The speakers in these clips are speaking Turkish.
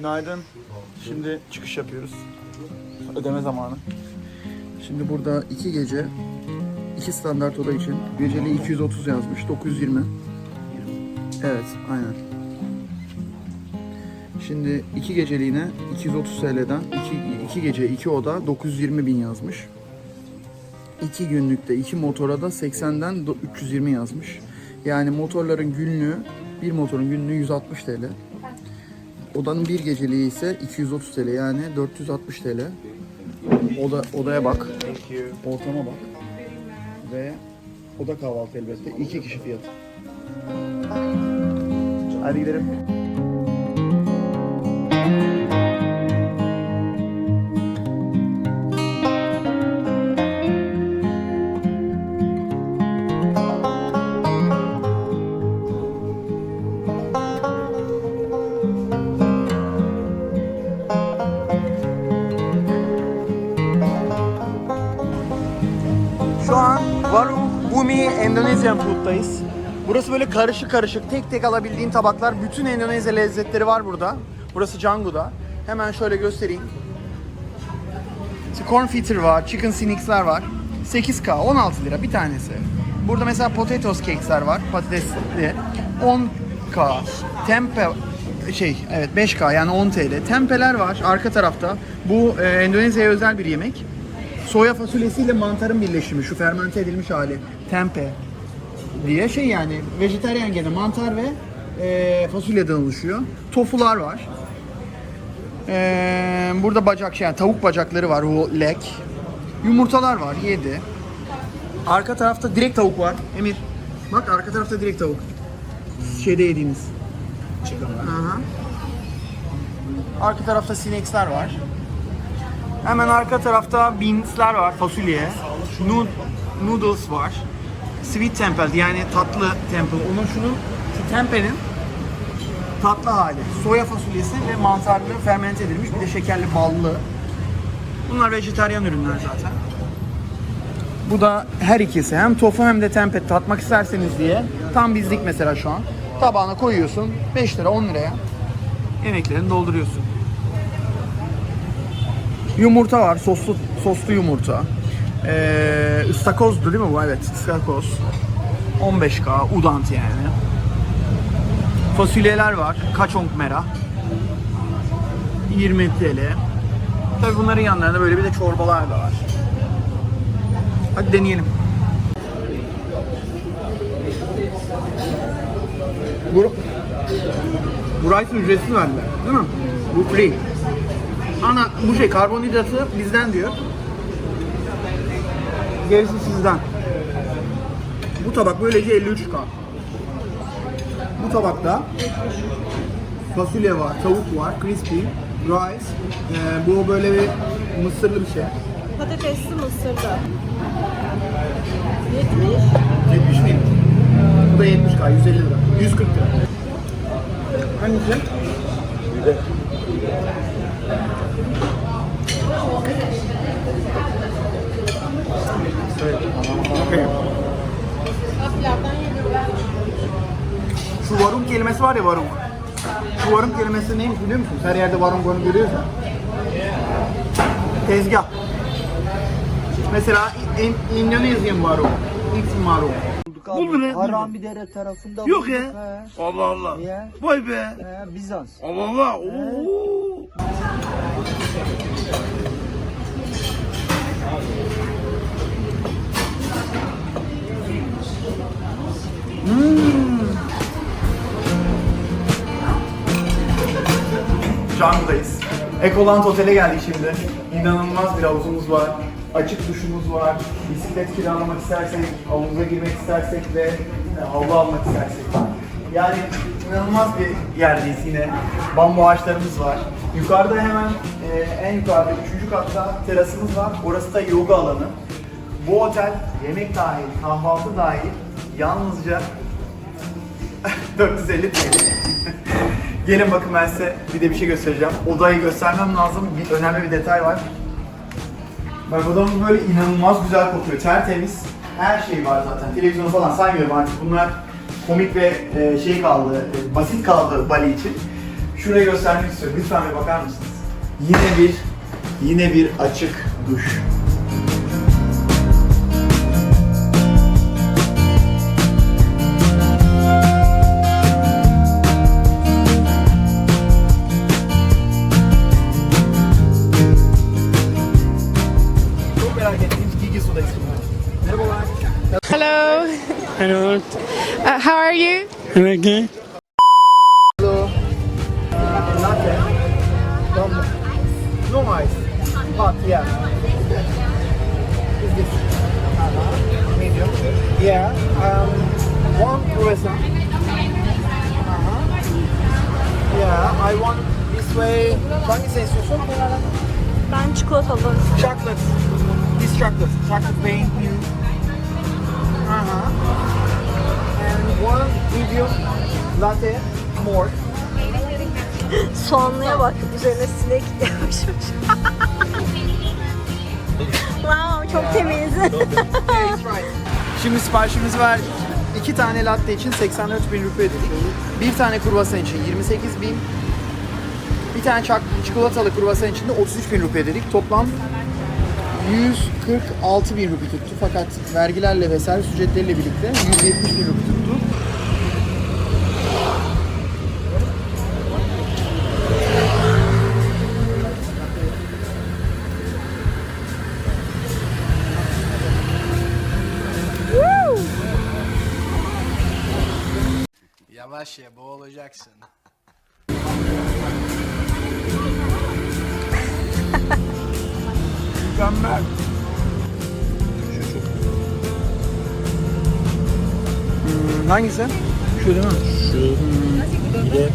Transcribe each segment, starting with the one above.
Günaydın. Şimdi çıkış yapıyoruz. Ödeme zamanı. Şimdi burada iki gece, iki standart oda için geceliği 230 yazmış, 920. Evet, aynen. Şimdi iki geceliğine 230 TL'den iki, iki gece iki oda 920 bin yazmış. İki günlükte iki motora da 80'den do- 320 yazmış. Yani motorların günlüğü, bir motorun günlüğü 160 TL. Odanın bir geceliği ise 230 TL yani 460 TL. Oda, odaya bak. Ortama bak. Ve oda kahvaltı elbette. iki kişi fiyatı. Hadi gidelim. Şu an Warung Bumi Endonesian Food'dayız. Burası böyle karışık karışık tek tek alabildiğin tabaklar. Bütün Endonezya lezzetleri var burada. Burası Canggu'da. Hemen şöyle göstereyim. Corn fritter var, chicken siniksler var. 8K, 16 lira bir tanesi. Burada mesela potatoes cakes'ler var, patatesli. 10K. Tempe şey evet 5K yani 10 TL. Tempeler var arka tarafta. Bu e, Endonezya'ya özel bir yemek. Soya fasulyesiyle mantarın birleşimi, şu fermente edilmiş hali. Tempe diye şey yani vejetaryen gene mantar ve e, fasulyeden oluşuyor. Tofular var. Ee, burada bacak şey yani tavuk bacakları var leg. Yumurtalar var 7. Arka tarafta direkt tavuk var. Emir bak arka tarafta direkt tavuk. Şeyde yediğimiz. Aha. Arka tarafta sinexler var. Hemen arka tarafta beans'ler var, fasulye. Nud noodles var. Sweet temple yani tatlı temple. Onun şunun şu tempenin tatlı hali. Soya fasulyesi ve mantarlı fermente edilmiş. Bir de şekerli ballı. Bunlar vejetaryen ürünler zaten. Bu da her ikisi. Hem tofu hem de tempe tatmak isterseniz diye. Tam bizlik mesela şu an. Tabağına koyuyorsun. 5 lira 10 liraya. Yemeklerini dolduruyorsun. Yumurta var. Soslu soslu yumurta. Ee, ıstakozdu değil mi bu? Evet, ıstakoz. 15k udant yani. Fasulyeler var. Kaçonk mera. 20 TL. Tabii bunların yanlarında böyle bir de çorbalar da var. Hadi deneyelim. Bu, bu rice ücretsiz verdiler. Değil mi? Bu free. Ana bu şey karbonhidratı bizden diyor. Gerisi sizden. Bu tabak böylece 53k. Bu tabakta fasulye var, tavuk var, crispy, rice. Ee, bu böyle bir mısırlı bir şey. Patatesli mısırlı. 70. 70 miydi? Bu da 70k, 150 lira. 140 lira. Hangisi? Bir de. Okay. Şu varung kelimesi var ya varung. Şu varung kelimesi neymiş biliyor musun? Her yerde varung onu görüyoruz ya. Tezgah. Mesela in, Indonesian varung. X varung. Buldun he? Haramidere tarafında Yok ya. Allah Allah. Vay be. Bizans. Allah Allah. Oo. Cang'dayız. Ekoland Otel'e geldik şimdi. İnanılmaz bir havuzumuz var. Açık duşumuz var. Bisiklet kiralamak istersek, havuza girmek istersek ve e, havlu almak istersek. Yani inanılmaz bir yerdeyiz yine. Bambu ağaçlarımız var. Yukarıda hemen e, en yukarıda 3. katta terasımız var. Orası da yoga alanı. Bu otel yemek dahil, kahvaltı dahil yalnızca 450 TL. Gelin bakın ben size bir de bir şey göstereceğim. Odayı göstermem lazım. Bir önemli bir detay var. Bak odamız böyle inanılmaz güzel kokuyor. Tertemiz. Her şey var zaten. Televizyonu falan saymıyorum artık. Bunlar komik ve e, şey kaldı, e, basit kaldı Bali için. Şurayı göstermek istiyorum. Lütfen bir bakar mısınız? Yine bir yine bir açık duş. Hello. Hello. Uh, how are you? Okay. Hello. Latte. No ice. Hot, yeah. Is this? Uh-huh. Medium. Yeah. Um, one croissant. Uh-huh. Yeah, I want this way. Hangisini istiyorsun? Ben çikolatalı. Chocolate. This chocolate. Chocolate paint you. Uh-huh. And one medium latte more. Soğanlıya bak. Üzerine sinek yapışmış. wow çok temiz. Şimdi siparişimizi verdik. İki tane latte için 84 bin rupi ödedik. Bir tane kruvasan için 28 bin. Bir tane çak, çikolatalı kruvasan için de 33 bin rupi ödedik. Toplam 146 bin rupi tuttu. Fakat vergilerle ve servis ücretleriyle birlikte 170 bin rupi tuttu. Yavaş ye boğulacaksın. Mükemmel. Hmm, hangisi? Şu değil mi? Şu bir de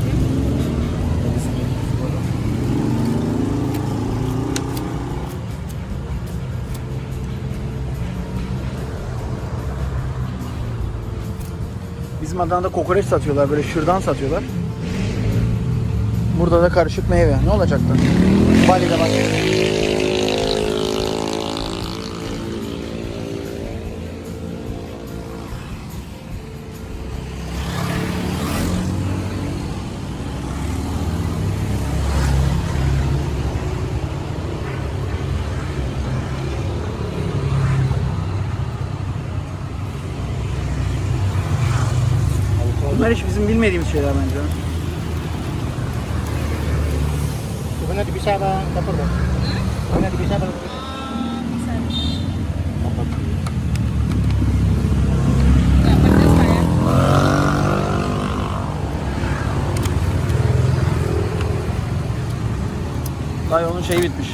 Bizim Adana'da kokoreç satıyorlar böyle şırdan satıyorlar. Burada da karışık meyve. Ne olacak da? Bali'de bak. Bizim bilmediğimiz şeyler bence. Bukannya dipisah bang, dapur bang. Bukannya dipisah bang. Dayı onun şeyi bitmiş.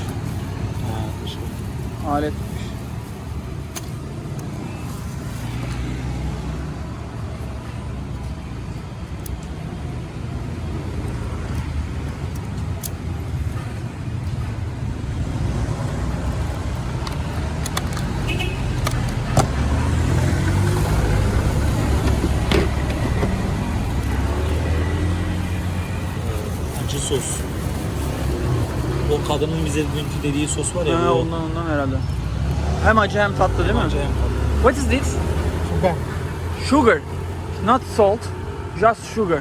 Alet bitmiş. Acı sos. O kadının bize dünkü dediği sos var ya. Ha, o ondan ondan herhalde. Hem acı hem tatlı değil mi? acı hem tatlı. What is this? Sudah. Sugar. Not salt. Just sugar.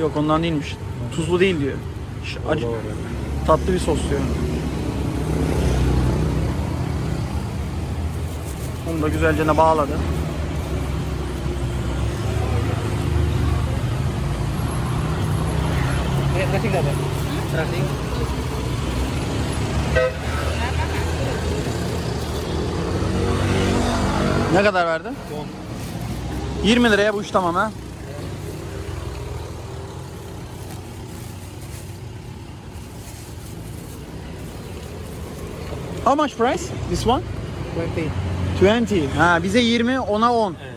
Yok ondan değilmiş. Tuzlu değil diyor. Ş- Acı, var, tatlı bir sos diyor. Onu da güzelce ne bağladı. Nggak bang? Terasi. Ne kadar verdi? 20 liraya bu iş tamam ha. How much price? This one? 20. 20. Ha bize 20, ona 10. Evet.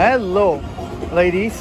Hello, ladies.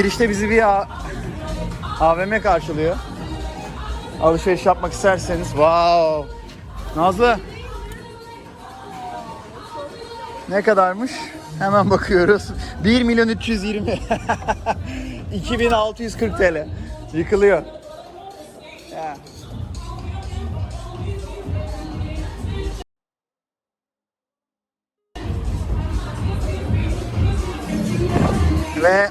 Girişte bizi bir A- AVM karşılıyor. Alışveriş yapmak isterseniz. Wow. Nazlı. Ne kadarmış? Hemen bakıyoruz. 1 milyon 320. 2640 TL. Yıkılıyor. Ve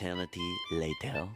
eternity later.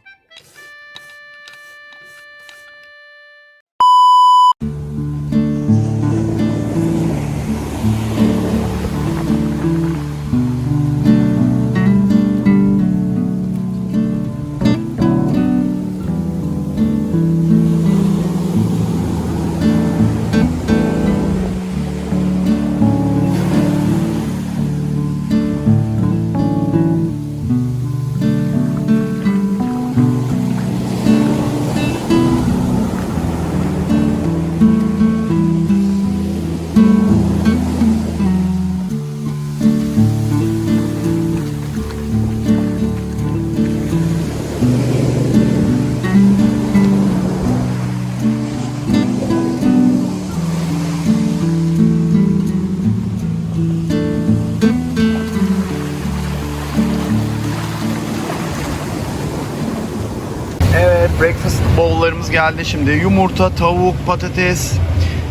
Breakfast bowl'larımız geldi şimdi. Yumurta, tavuk, patates,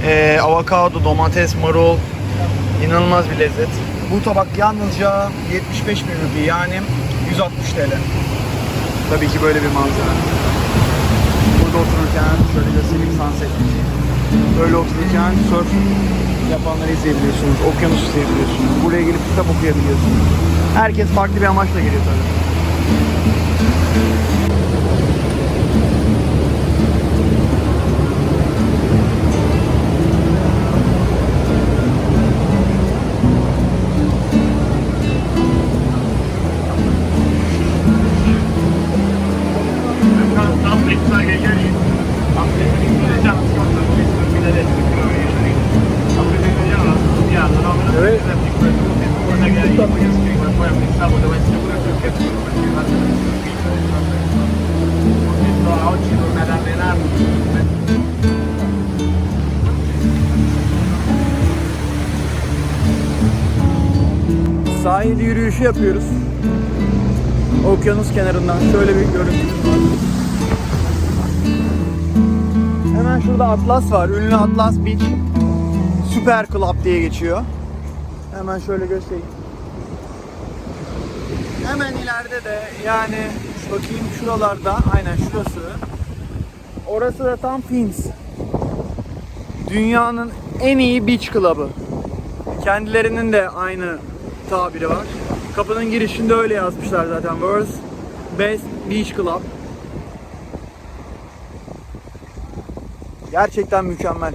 eee, avokado, domates, marul. İnanılmaz bir lezzet. Bu tabak yalnızca 75 bin rupi yani 160 TL. Tabii ki böyle bir manzara. Burada otururken şöyle göstereyim sunset. Böyle otururken surf yapanları izleyebiliyorsunuz. Okyanus izleyebiliyorsunuz. Buraya gelip kitap okuyabiliyorsunuz. Herkes farklı bir amaçla geliyor tabii. Yürüyüşü yapıyoruz. Okyanus kenarından şöyle bir görüntümüz var. Hemen şurada Atlas var. Ünlü Atlas Beach. Süper Club diye geçiyor. Hemen şöyle göstereyim. Hemen ileride de yani bakayım şuralarda aynen şurası. Orası da tam Fins. Dünyanın en iyi beach club'ı. Kendilerinin de aynı tabiri var. Kapının girişinde öyle yazmışlar zaten. World's Best Beach Club. Gerçekten mükemmel.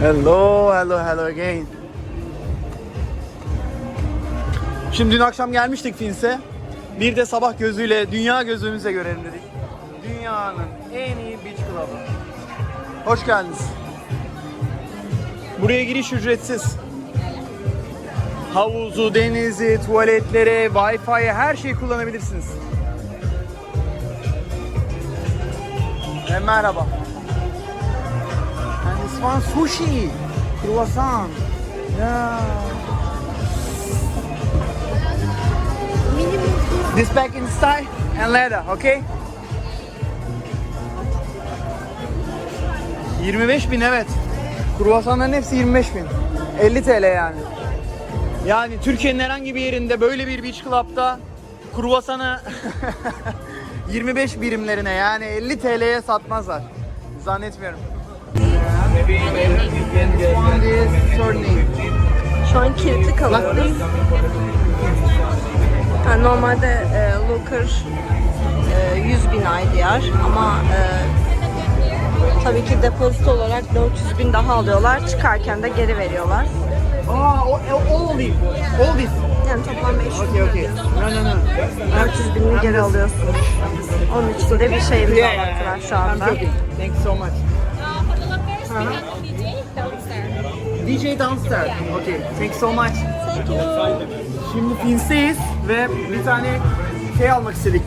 hello, hello, hello again. Şimdi dün akşam gelmiştik Fins'e. Bir de sabah gözüyle, dünya gözümüze görelim dedik. Dünyanın en iyi beach club'ı. Hoş geldiniz. Buraya giriş ücretsiz. Havuzu, denizi, tuvaletleri, Wi-Fi'yi her şeyi kullanabilirsiniz. E, merhaba. And this one sushi, croissant. Yeah. This back in style and leather, okay? 25 bin evet. Kruvasanların hepsi 25 bin. 50 TL yani. Yani Türkiye'nin herhangi bir yerinde böyle bir beach club'da kruvasanı 25 birimlerine yani 50 TL'ye satmazlar. Zannetmiyorum. Şu an kilitli kalıyoruz. Yani normalde e, Looker e, 100 bin IDR ama e, tabii ki depozito olarak 400 bin daha alıyorlar. Çıkarken de geri veriyorlar. Aa, o- all this. All this. Yani toplam 500 Okay, bin okay. No, no, no. 400 binini geri alıyorsun. Onun için de bir şey imzalattılar şu I'm anda. joking. Thank you so much. DJ downstairs. Okay, thanks so much. Şimdi Fins'teyiz ve bir tane şey almak istedik.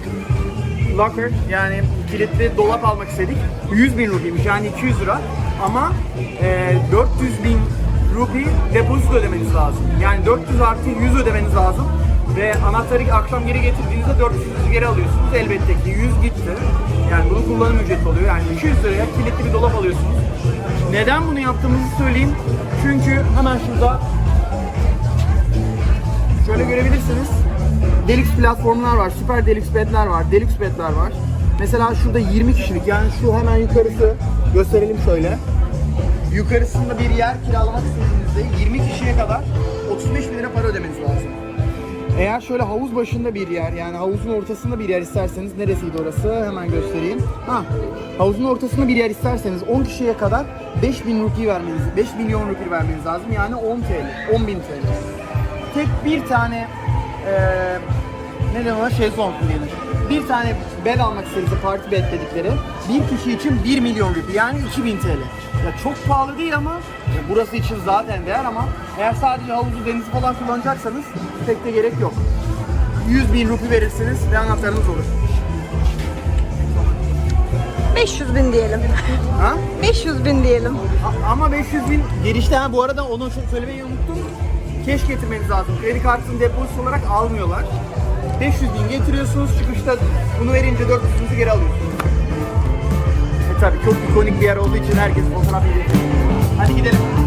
Locker yani kilitli dolap almak istedik. 100 bin rupiymiş yani 200 lira. Ama e, 400 bin rupi depozito ödemeniz lazım. Yani 400 artı 100 ödemeniz lazım. Ve anahtarı akşam geri getirdiğinizde 400 geri alıyorsunuz. Elbette ki 100 gitti. Yani bunun kullanım ücreti oluyor. Yani 200 liraya kilitli bir dolap alıyorsunuz. Neden bunu yaptığımızı söyleyeyim. Çünkü hemen şurada şöyle görebilirsiniz. Deluxe platformlar var, süper deluxe bedler var, deluxe bedler var. Mesela şurada 20 kişilik yani şu hemen yukarısı gösterelim şöyle. Yukarısında bir yer kiralamak istediğinizde 20 kişiye kadar 35 bin lira para ödemeniz lazım. Eğer şöyle havuz başında bir yer yani havuzun ortasında bir yer isterseniz neresiydi orası hemen göstereyim. Ha, havuzun ortasında bir yer isterseniz 10 kişiye kadar 5000 rupi vermeniz, 5 milyon rupi vermeniz lazım yani 10 TL, 10 bin TL. Tek bir tane eee ne denir şezlong mu denir? Bir tane bed almak istediğinizde party bed dedikleri bir kişi için 1 milyon rupi yani 2000 TL. Ya çok pahalı değil ama ya burası için zaten değer ama eğer sadece havuzu denizi falan kullanacaksanız pek de gerek yok. 100 bin rupi verirsiniz ve anahtarınız olur. 500 bin diyelim. Ha? 500 bin diyelim. A- ama 500 bin girişte ha bu arada onu söylemeyi unuttum. Keş getirmeniz lazım. Kredi kartını depozito olarak almıyorlar. 500 bin getiriyorsunuz çıkışta bunu verince 400'ünüzü geri alıyorsunuz. E tabi çok ikonik bir yer olduğu için herkes fotoğraf çekiyor. Hadi gidelim.